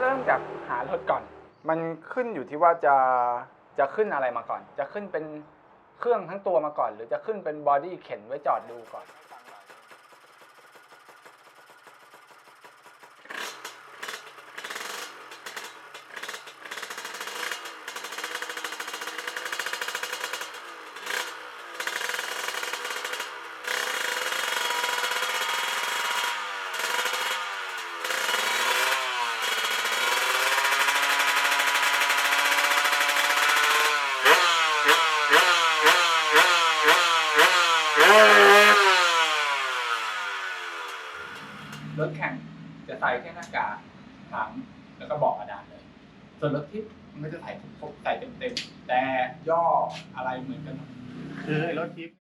ก็เริ่มจากหารถก่อน มันขึ้นอยู่ที่ว่าจะจะขึ้นอะไรมาก่อน จะขึ้นเป็นเครื่องทั้งตัวมาก่อน หรือจะขึ้นเป็นบอดี้เข็นไว้จอดดูก่อน รถแข่งจะใส่แค่หน้ากากถังแล้วก็บอกกระดานเลย ส่วนรถทิพย์มันก็จะใส่ครบใส่เต็มๆแต่ย่ออะไรเหมือนกัน คือไอ้รถทิพย์